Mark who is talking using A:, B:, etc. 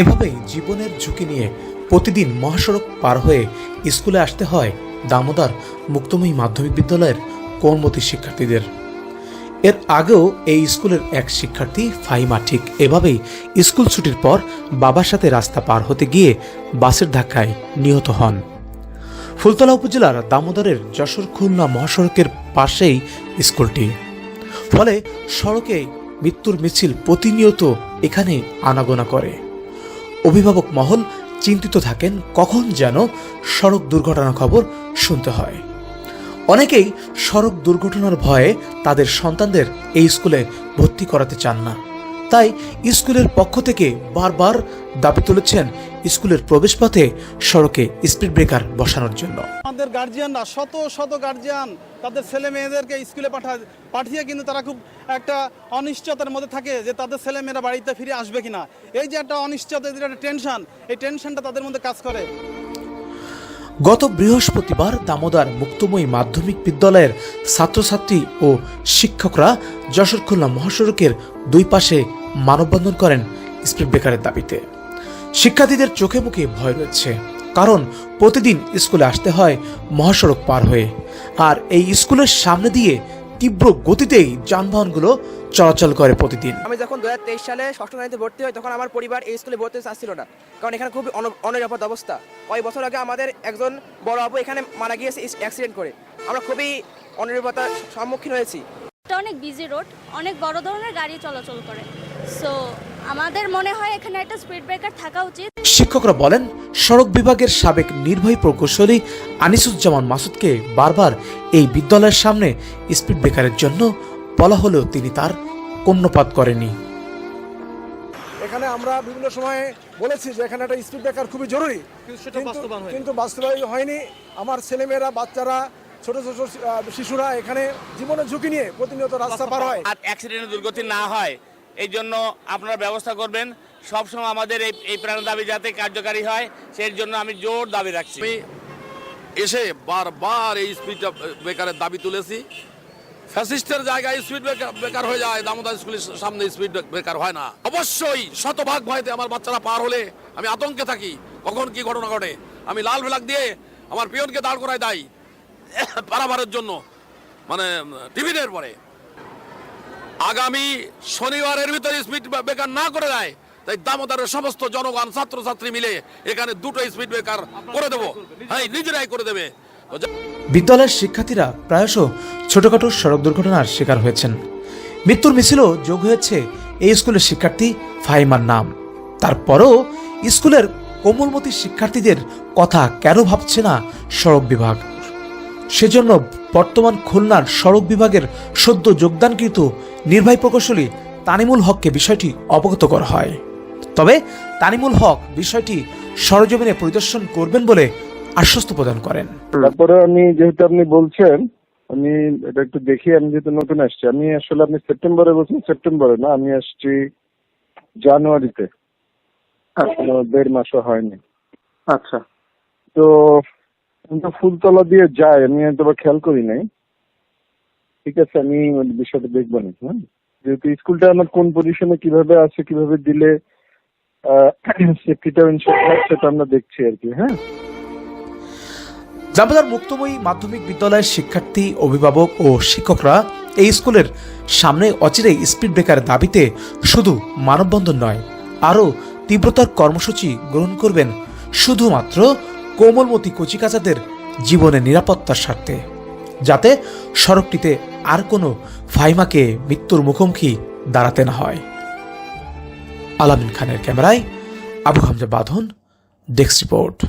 A: এভাবেই জীবনের ঝুঁকি নিয়ে প্রতিদিন মহাসড়ক পার হয়ে স্কুলে আসতে হয় দামোদর মুক্তময়ী মাধ্যমিক বিদ্যালয়ের কোমলমতি শিক্ষার্থীদের। এর আগেও এই স্কুলের এক শিক্ষার্থী ফাইমা ঠিক এভাবেই স্কুল ছুটির পর বাবার সাথে রাস্তা পার হতে গিয়ে বাসের ধাক্কায় নিহত হন। ফুলতলা উপজেলার দামোদরের যশোর খুলনা মহাসড়কের পাশেই স্কুলটি। ফলে সড়কে মৃত্যুর মিছিল প্রতিনিয়ত এখানে আনাগোনা করে। অভিভাবক মহল চিন্তিত থাকেন কখন যেন সড়ক দুর্ঘটনা খবর শুনতে হয়। অনেকেই সড়ক দুর্ঘটনার ভয়ে তাদের সন্তানদের এই স্কুলে ভর্তি করাতে চান না। তাই স্কুলের পক্ষ থেকে বারবার দাবি তুলেছেন স্কুলের প্রবেশপথে সড়কে স্পিড ব্রেকার বসানোর জন্য।
B: আমাদের গার্জিয়ানরা শত শত গার্জিয়ান তাদের ছেলে মেয়েদেরকে স্কুলে পাঠায় পাঠিয়ে কিন্তু তারা খুব একটা অনিশ্চয়তার মধ্যে থাকে যে তাদের ছেলে মেয়েরা বাড়িতে ফিরে আসবে কিনা। এই যে একটা অনিশ্চয়তা একটা টেনশন এই টেনশনটা তাদের মধ্যে কাজ করে।
A: গত বৃহস্পতিবার দামোদর মুক্তময়ী মাধ্যমিক বিদ্যালয়ের ছাত্রছাত্রী ও শিক্ষকরা যশোর খুলনা মহাসড়কের দুই পাশে মানববন্ধন করেন স্পিড ব্রেকারের দাবিতে। শিক্ষার্থীদের চোখে মুখে ভয় রয়েছে কারণ প্রতিদিন স্কুলে আসতে হয় মহাসড়ক পার হয়ে। আর এই স্কুলের সামনে দিয়ে তীব্র গতিতেই যানবাহনগুলো চলাচল করে প্রতিদিন।
C: আমি যখন দু সালে ষষ্ঠ শ্রেণীতে ভর্তি হই তখন আমার পরিবার এই স্কুলে ভর্তি চাচ্ছিল না কারণ এখানে খুবই অনিরাপদ অবস্থা। কয়েক বছর আগে আমাদের একজন বড় আপু এখানে মারা গিয়েছে অ্যাক্সিডেন্ট করে। আমরা খুবই অনিরাপত্তার সম্মুখীন হয়েছি।
D: এটা অনেক বিজি রোড অনেক বড় ধরনের গাড়ি চলাচল করে। সো আমাদের মনে হয় এখানে একটা স্পিড ব্রেকার থাকা উচিত।
A: শিক্ষকরা বলেন সড়ক বিভাগের সাবেক নির্বাহী প্রকৌশলী আনিসুজ্জামান মাসুদকে বারবার এই বিদ্যালয়ের সামনে স্পিড ব্রেকারের জন্য বলা হলেও তিনি তার কর্ণপাত করেনি
E: এখানে আমরা বিভিন্ন সময়ে বলেছি যে এখানে একটা স্পিড ব্রেকার খুবই জরুরি। কিন্তু বাস্তবায়িত হয়নি। আমার ছেলেমেয়েরা বাচ্চারা ছোট ছোট শিশুরা এখানে জীবনের ঝুঁকি নিয়ে প্রতিনিয়ত রাস্তা পার হয়।
F: আর অ্যাক্সিডেন্টের দুর্গতি না হয় এই জন্য আপনারা ব্যবস্থা করবেন। সবসময় আমাদের এই এই প্রাণ দাবি যাতে কার্যকারী হয় সেই জন্য আমি জোর দাবি রাখছি।
G: আমি এসে বারবার এই স্পিড ব্রেকারের দাবি তুলেছি। ফ্যাসিস্টের জায়গায় স্পিড ব্রেকার হয়ে যায়, দামোদর স্কুলের সামনে স্পিড ব্রেকার হয় না। অবশ্যই শতভাগ ভয়তে আমার বাচ্চারা পার হলে আমি আতঙ্কে থাকি। কখন কি ঘটনা ঘটে? আমি লাল ফ্ল্যাগ দিয়ে আমার পিয়নকে দাঁড় করায় দেয়, পারাবারের জন্য মানে টিভিনের পরে। আগামী শনিবারের ভিতরে স্পিড ব্রেকার না করে দেয়, তাই দামোদরের সমস্ত জনগণ, ছাত্রছাত্রী মিলে এখানে দুটো স্পিড ব্রেকার করে দেবো। হ্যাঁ নিজেরাই করে দেবে।
A: বিদ্যালয়ের শিক্ষার্থীরা প্রায়শ ছোটখাটো সড়ক দুর্ঘটনার শিকার হয়েছেন। মৃত্যুর মিছিলও যোগ হয়েছে এই স্কুলের শিক্ষার্থী ফাহিমার নাম। তারপরও স্কুলের কোমলমতি শিক্ষার্থীদের কথা কেন ভাবছে না সড়ক বিভাগ? সেজন্য বর্তমান খুলনার সড়ক বিভাগের সদ্য যোগদানকৃত নির্বাহী প্রকৌশলী তানিমুল হককে বিষয়টি অবগত করা হয়। তবে তানিমুল হক বিষয়টি সরজমিনে পরিদর্শন করবেন বলে আশ্বস্ত প্রদান করেন।
H: তারপরে আমি যেহেতু আপনি বলছেন আমি এটা একটু দেখি আমি যেহেতু নতুন আসছি আমি আসলে আপনি সেপ্টেম্বরে বলছেন সেপ্টেম্বরে না আমি আসছি জানুয়ারিতে। এখনও দেড় মাসও হয়নি।
I: আচ্ছা।
H: তো আমি তো ফুলতলা দিয়ে যাই আমি হয়তো বা খেয়াল করি নাই। ঠিক আছে, আমি বিষয়টা দেখব না হ্যাঁ? যেহেতু স্কুলটা আমার কোন পজিশনে কীভাবে আছে, কীভাবে দিলে সেফটিটা ইনশাল্লাহ সেটা আমরা দেখছি আর কি হ্যাঁ?
A: জামদার মুক্তময়ী মাধ্যমিক বিদ্যালয়ের শিক্ষার্থী, অভিভাবক ও শিক্ষকরা এই স্কুলের সামনে অচিরেই স্পিড ব্রেকার দাবিতে শুধু মানববন্ধন নয়, আরও তীব্রতার কর্মসূচি গ্রহণ করবেন শুধুমাত্র কোমলমতি কচিকাচাদের জীবনের নিরাপত্তার স্বার্থে। যাতে সড়কটিতে আর কোনো ফাইমাকে মৃত্যুর মুখোমুখি দাঁড়াতে না হয়। আলামিন খানের ক্যামেরায় আবু হামজা বাঁধন, ডেস্ক রিপোর্ট।